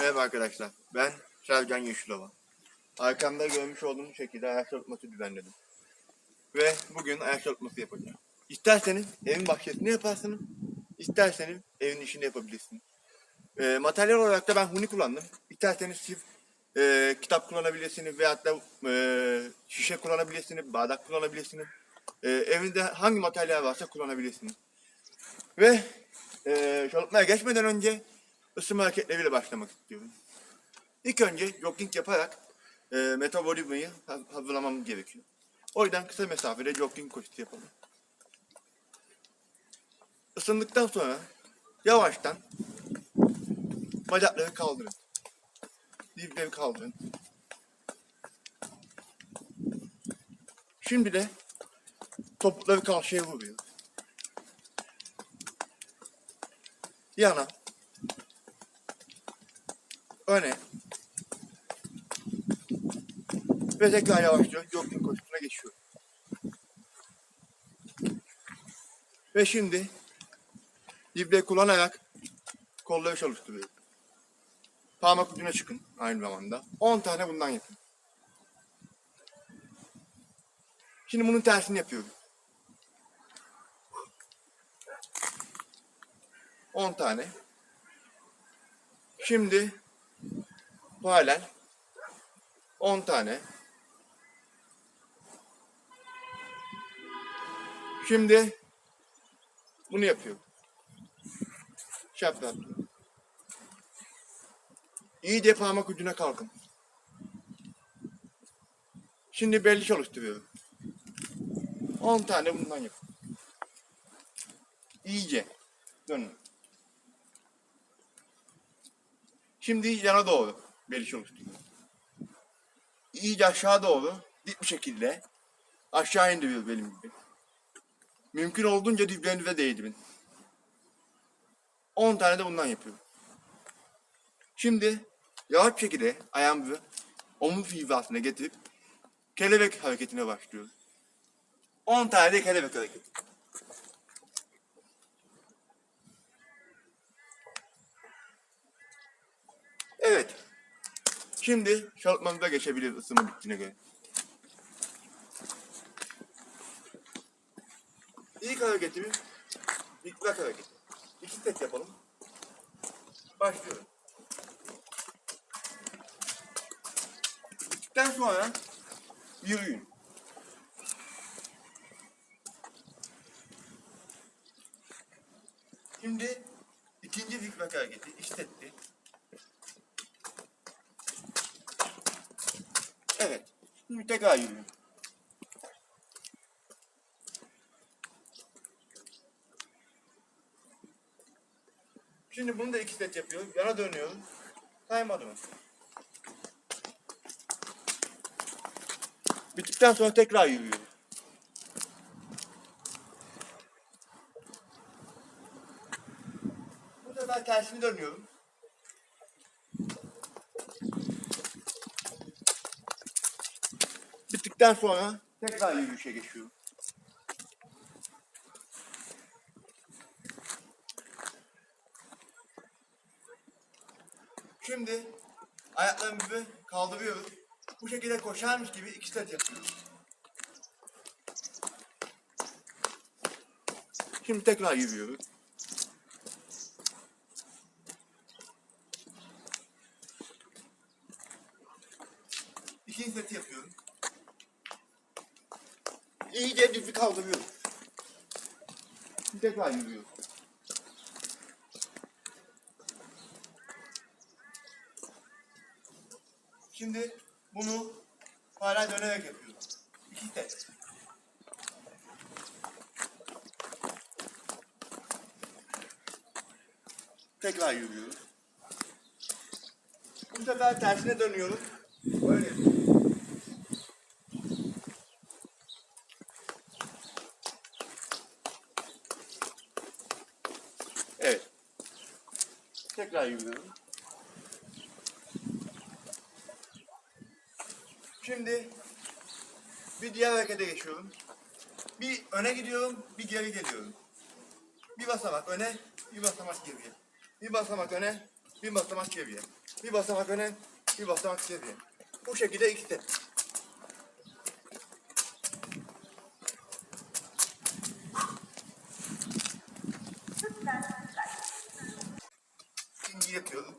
Merhaba arkadaşlar. Ben Sercan Yeşilova. Arkamda görmüş olduğunuz şekilde ayak çalışması düzenledim. Ve bugün ayak çalışması yapacağım. İsterseniz evin bahçesinde yaparsınız. isterseniz evin içinde yapabilirsiniz. Ee, materyal olarak da ben huni kullandım. İsterseniz siz e, kitap kullanabilirsiniz veyahut da e, şişe kullanabilirsiniz, bardak kullanabilirsiniz. E, evinde hangi materyal varsa kullanabilirsiniz. Ve e, çalışmaya geçmeden önce ısınma hareketleriyle başlamak istiyorum. İlk önce jogging yaparak e, metabolizmayı ha- hazırlamamız gerekiyor. O yüzden kısa mesafede jogging koşusu yapalım. Isındıktan sonra yavaştan bacakları kaldırın. Dizleri kaldırın. Şimdi de topukları karşıya vuruyor. Yana öne ve tekrar yavaşça jogging koşusuna geçiyor. Ve şimdi dibde kullanarak kolları çalıştırıyor. Parmak ucuna çıkın aynı zamanda. 10 tane bundan yapın. Şimdi bunun tersini yapıyorum. 10 tane. Şimdi paralel 10 tane. Şimdi bunu yapıyorum. Şapka yapıyorum. İyice parmak ucuna kalkın. Şimdi belli çalıştırıyorum. 10 tane bundan yapın. İyice dönün. Şimdi yana doğru beli çalıştırıyorum. İyice aşağı doğru dik bir şekilde aşağı indiriyor belim gibi. Mümkün olduğunca dizlerinize değdirin. 10 tane de bundan yapıyorum. Şimdi yavaş bir şekilde ayağımızı omuz hizasına getirip kelebek hareketine başlıyoruz. 10 tane de kelebek hareketi. Evet. Şimdi çalışmamıza geçebiliriz ısınma bittiğine göre. İlk hareketimiz dikkat hareketi. İki tek yapalım. Başlıyorum. Bittikten sonra yürüyün. Şimdi ikinci zikrak hareketi işletti. Evet. Yürüyün. Şimdi bunu da iki set yapıyorum. Yana dönüyorum. Saymadım. Bittikten sonra tekrar yürüyorum. Bu sefer tersini dönüyorum. Bittikten sonra tekrar yürüyüşe geçiyorum. Şimdi ayaklarımızı kaldırıyoruz. Bu şekilde koşarmış gibi iki set yapıyoruz. Şimdi tekrar yürüyoruz. İkinci seti yapıyorum. Kaldırıyoruz. Şimdi tekrar yürüyoruz. Şimdi bunu hala dönerek yapıyoruz. İki set. Tekrar yürüyoruz. Bu sefer tersine dönüyoruz. Böyle yapıyoruz. Evet. Tekrar yürüyorum. Şimdi bir diğer harekete geçiyorum. Bir öne gidiyorum, bir geri geliyorum. Bir basamak öne, bir basamak geriye. Bir basamak öne, bir basamak geriye. Bir basamak öne, bir basamak geriye. Bu şekilde iki step. İkinci yapıyorum.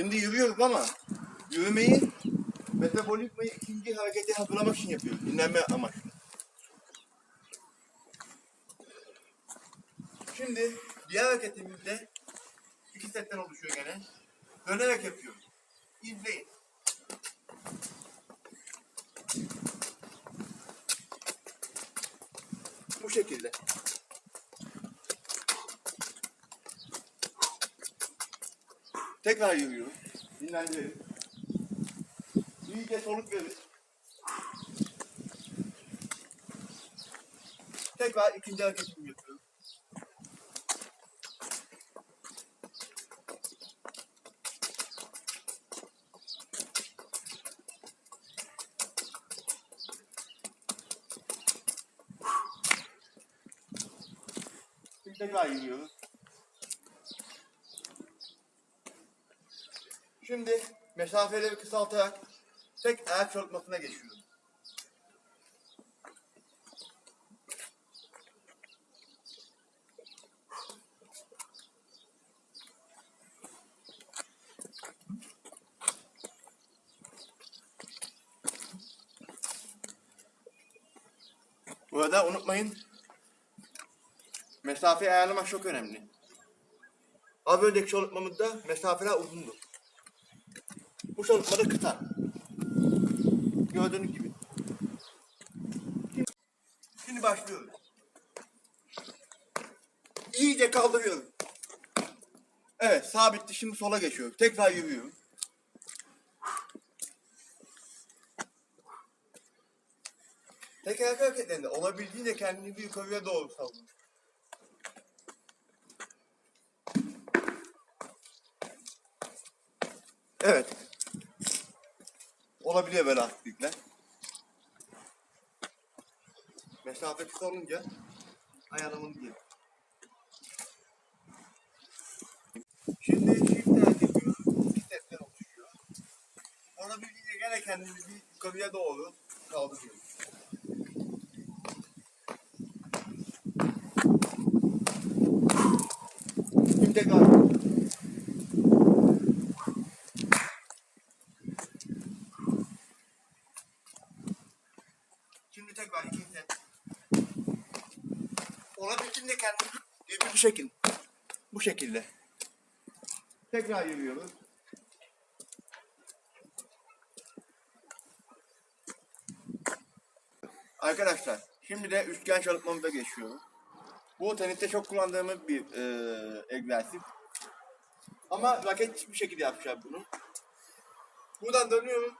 Şimdi yürüyoruz ama yürümeyi metabolizmayı ikinci harekete hazırlamak için yapıyoruz. Dinlenme amaçlı. Şimdi diğer hareketimizde iki setten oluşuyor gene. Dönerek yapıyoruz. İzleyin. Bu şekilde. Tekrar yürüyoruz. Dinlendirelim. İyice soluk verin. Tekrar ikinci hareketimi yapıyorum. Tekrar yürüyoruz. Şimdi mesafeleri kısaltarak tek ayak çalışmasına geçiyoruz. Bu arada unutmayın mesafeyi ayarlamak çok önemli. Az önceki çalışmamızda mesafeler uzundu. Bu çalışmada kısa. Gördüğünüz gibi. Şimdi, başlıyoruz. İyice kaldırıyorum. Evet sabitti şimdi sola geçiyorum. Tekrar yürüyorum. Tek ayak hareketlerinde olabildiğince kendini bir yukarıya doğru salın. Evet. Olabiliyor böyle hafiflikler. Mesafe kısa olunca ayarlamamız gerekiyor. Şimdi shift hareket yapıyoruz. İki stepten oluşuyor. Olabildiğince gene kendimizi yukarıya doğru kaldırıyoruz. Şimdi tekrar. Şimdi tekrar iki set. Olabildiğince kendimizi bu şekil. Bu şekilde. Tekrar yürüyoruz. Arkadaşlar şimdi de üçgen çalışmamıza geçiyoruz. Bu teniste çok kullandığımız bir e, egzersiz. Ama raket bir şekilde yapacağız bunu. Buradan dönüyoruz.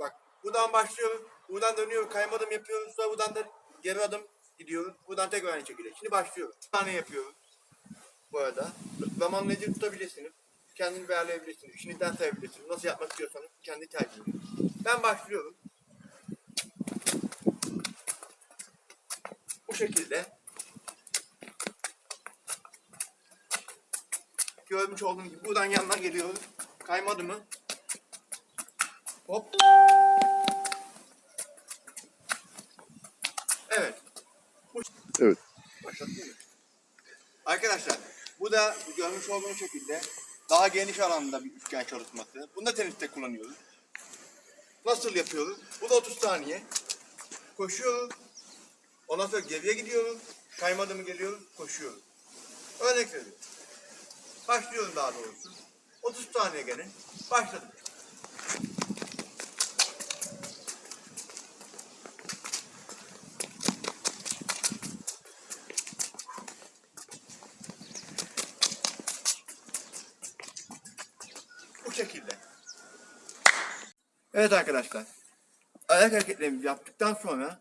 Bak buradan başlıyoruz. Buradan dönüyoruz. Kaymadım yapıyoruz. Sonra buradan da geri adım gidiyoruz. Buradan tekrar aynı şekilde. Şimdi başlıyoruz. Bir tane yapıyoruz. Bu arada. Zamanlayıcı tutabilirsiniz. Kendini belirleyebilirsiniz. İşinizden sayabilirsiniz. Nasıl yapmak istiyorsanız kendi tercihiniz. Ben başlıyorum. Bu şekilde. Görmüş olduğunuz gibi buradan yandan geliyoruz. Kaymadı mı? Hop. Evet. Bu Evet. Arkadaşlar bu da görmüş olduğunuz şekilde daha geniş alanda bir üçgen çalışması. Bunu da teniste kullanıyoruz. Nasıl yapıyoruz? Bu da 30 saniye. Koşuyoruz. Ondan sonra geriye gidiyoruz. Kaymadı mı geliyoruz, koşuyoruz. Örnek veriyorum. Başlıyorum daha doğrusu. 30 saniye gene. Başladım. Bu şekilde. Evet arkadaşlar. Ayak hareketlerimizi yaptıktan sonra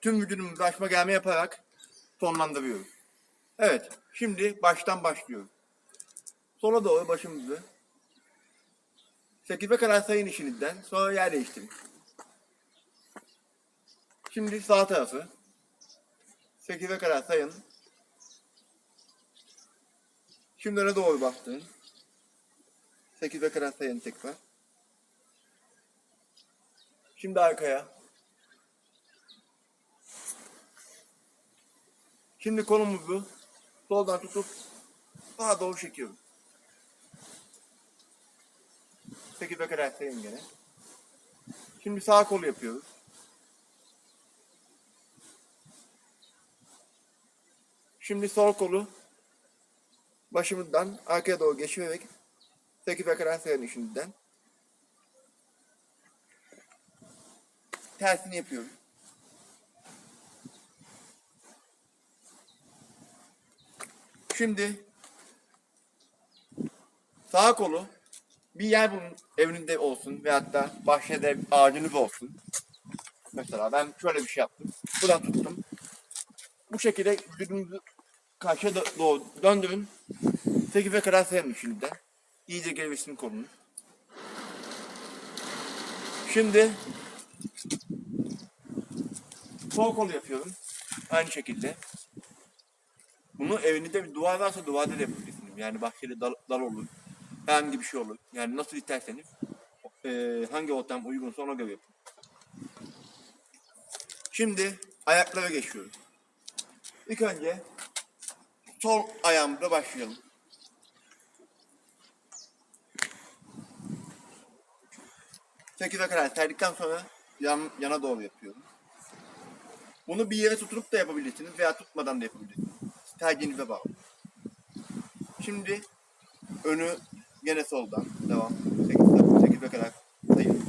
tüm vücudumuzu açma gelme yaparak sonlandırıyoruz. Evet. Şimdi baştan başlıyoruz. Sola doğru başımızı 8'e kadar sayın işinizden. Sonra yer değiştirin. Şimdi sağ tarafı 8'e kadar sayın. Şimdi öne doğru bastın. 8'e kadar sayın tekrar. Şimdi arkaya. Şimdi kolumuzu soldan tutup sağa doğru çekiyoruz. 8'e kadar sayın gene. Şimdi sağ kolu yapıyoruz. Şimdi sol kolu başımızdan arkaya doğru geçirerek 8'e kadar sayın şimdiden. Tersini yapıyoruz. Şimdi sağ kolu bir yer bulun evinde olsun veyahut da bahçede ağacınız olsun. Mesela ben şöyle bir şey yaptım. Buradan tuttum. Bu şekilde vücudunuzu karşıya do- doğru döndürün. 8'e kadar sayalım şimdiden. İyice gelişsin kolunuz. Şimdi sol kolu yapıyorum. Aynı şekilde. Bunu evinizde bir duvar varsa duvarda da yapabilirsiniz. Yani bahçede dal, dal olur. Herhangi bir şey olur. Yani nasıl isterseniz eee, hangi ortam uygunsa ona göre yapın. Şimdi ayaklara geçiyoruz. İlk önce sol ayağımızla başlayalım. Sekize kadar serdikten sonra yan, yana doğru yapıyorum. Bunu bir yere tutup da yapabilirsiniz veya tutmadan da yapabilirsiniz. Tercihinize bağlı. Şimdi önü gene soldan devam. 8 8'e kadar sayın.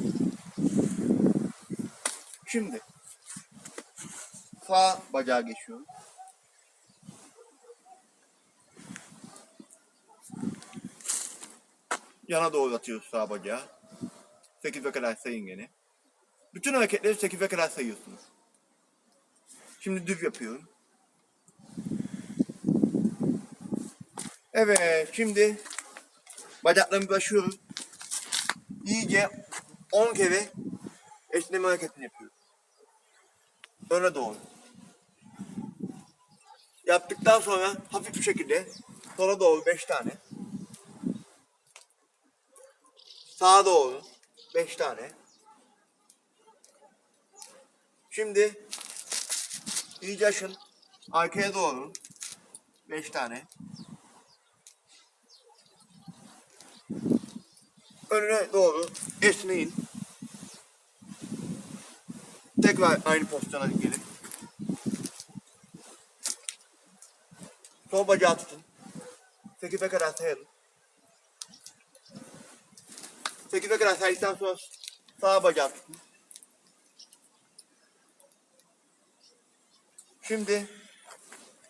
Şimdi sağ bacağa geçiyorum. Yana doğru atıyoruz sağ bacağı. 8'e kadar sayın gene. Bütün hareketleri 8'e kadar sayıyorsunuz. Şimdi düz yapıyorum. Evet, şimdi bacaklarımı başlıyoruz. İyice 10 kere esneme hareketini yapıyoruz. Öne doğru. Yaptıktan sonra hafif bir şekilde sola doğru 5 tane. Sağa doğru 5 tane. Şimdi iyice açın. Arkaya doğru 5 tane. önüne doğru esneyin. Tekrar aynı pozisyona gelin. Sol bacağı tutun. 8'e kadar sayalım. 8'e kadar saydıktan sonra sağ bacağı tutun. Şimdi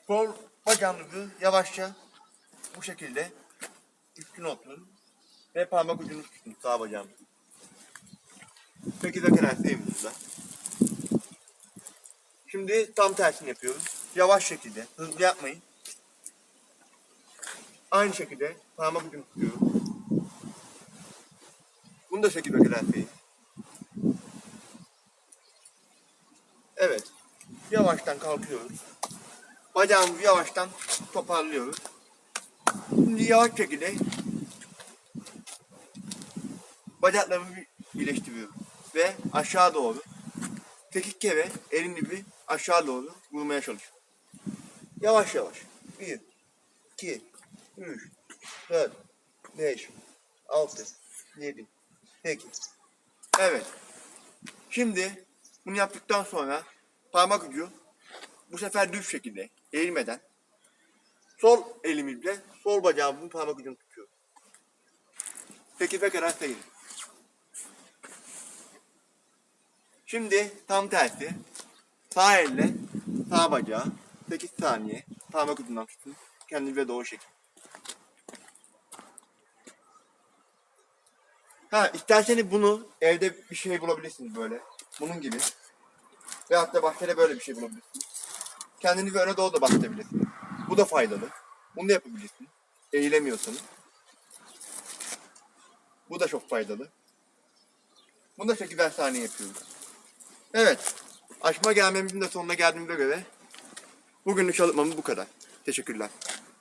sol bacağınızı yavaşça bu şekilde üstüne oturun. Ve parmak ucunu tutun sağ bacağım. Peki de kadar sevimizde. Şimdi tam tersini yapıyoruz. Yavaş şekilde. Hızlı yapmayın. Aynı şekilde parmak ucunu tutuyorum. Bunu da şekilde seveyim. Evet. Yavaştan kalkıyoruz. Bacağımızı yavaştan toparlıyoruz. Şimdi yavaş şekilde bacaklarımı bir birleştiriyorum. Ve aşağı doğru tekik kere elini bir aşağı doğru vurmaya çalışıyorum. Yavaş yavaş. 1, 2, 3, 4, 5, 6, 7, 8. Evet. Şimdi bunu yaptıktan sonra parmak ucu bu sefer düz şekilde eğilmeden sol elimizle sol bacağımın parmak ucunu tutuyorum. Peki ve kadar sayın. Şimdi tam tersi. Sağ elle sağ bacağı 8 saniye parmak ucundan tutun. Kendinize doğru çekin. Ha isterseniz bunu evde bir şey bulabilirsiniz böyle. Bunun gibi. Veyahut da bahçede böyle bir şey bulabilirsiniz. Kendinizi öne doğru da bastırabilirsiniz. Bu da faydalı. Bunu da yapabilirsiniz. Eğilemiyorsanız. Bu da çok faydalı. Bunu da 8 saniye yapıyoruz. Evet. Aşma gelmemizin de sonuna geldiğimize göre bugünlük çalışmamız bu kadar. Teşekkürler.